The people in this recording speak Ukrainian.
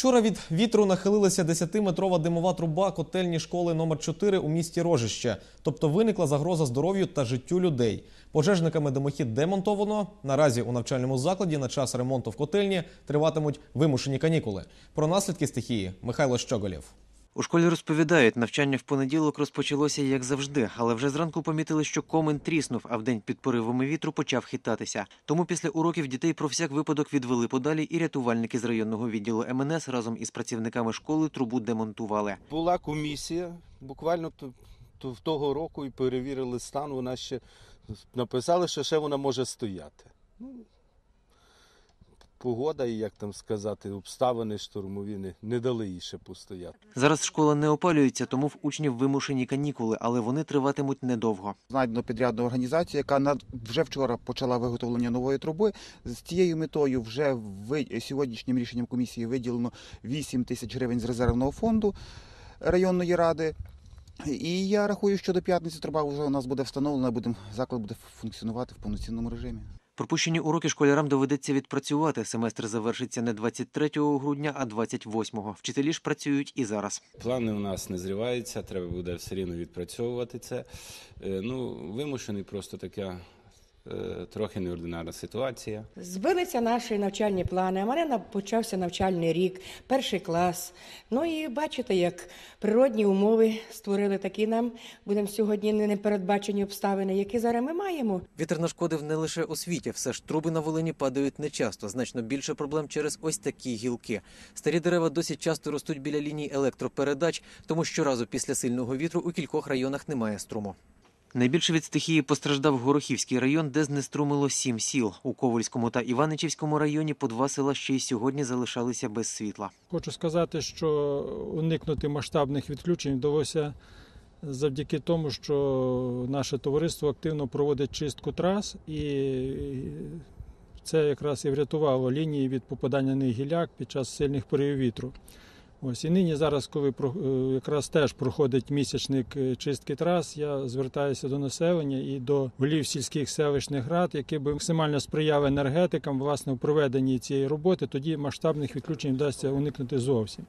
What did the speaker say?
Вчора від вітру нахилилася 10-метрова димова труба котельні школи номер 4 у місті Рожище. Тобто виникла загроза здоров'ю та життю людей. Пожежниками димохід демонтовано. Наразі у навчальному закладі на час ремонту в котельні триватимуть вимушені канікули. Про наслідки стихії Михайло Щоголєв. У школі розповідають, навчання в понеділок розпочалося як завжди, але вже зранку помітили, що комин тріснув, а вдень під поривами вітру почав хитатися. Тому після уроків дітей про всяк випадок відвели подалі, і рятувальники з районного відділу МНС разом із працівниками школи трубу демонтували. Була комісія буквально в того року і перевірили стан. Вона ще написали, що ще вона може стояти. Погода і як там сказати, обставини штурмові не, не дали їй ще постояти. Зараз школа не опалюється, тому в учнів вимушені канікули, але вони триватимуть недовго. знайдено підрядну організацію, яка на вже вчора почала виготовлення нової труби. З цією метою вже ви сьогоднішнім рішенням комісії виділено 8 тисяч гривень з резервного фонду районної ради. І я рахую, що до п'ятниці труба вже у нас буде встановлена, будемо заклад буде функціонувати в повноцінному режимі. Пропущені уроки школярам доведеться відпрацювати. Семестр завершиться не 23 грудня, а 28-го. Вчителі ж працюють і зараз. Плани у нас не зриваються, треба буде все рівно відпрацьовувати це. Е, Ну, вимушений просто така трохи неординарна ситуація. Збилися наші навчальні плани. У мене почався навчальний рік, перший клас. Ну і бачите, як природні умови створили такі нам, будемо сьогодні не- непередбачені обставини, які зараз ми маємо. Вітер нашкодив не лише освіті, все ж труби на Волині падають нечасто. Значно більше проблем через ось такі гілки. Старі дерева досить часто ростуть біля ліній електропередач, тому щоразу після сильного вітру у кількох районах немає струму. Найбільше від стихії постраждав Горохівський район, де знеструмило сім сіл. У Ковальському та Іваничівському районі по два села ще й сьогодні залишалися без світла. Хочу сказати, що уникнути масштабних відключень вдалося завдяки тому, що наше товариство активно проводить чистку трас, і це якраз і врятувало лінії від попадання на гіляк під час сильних поривів вітру. Ось і нині зараз, коли е, якраз теж проходить місячник е, чистки трас, я звертаюся до населення і до голів сільських селищних рад, які би максимально сприяли енергетикам власне в проведенні цієї роботи. Тоді масштабних відключень вдасться уникнути зовсім.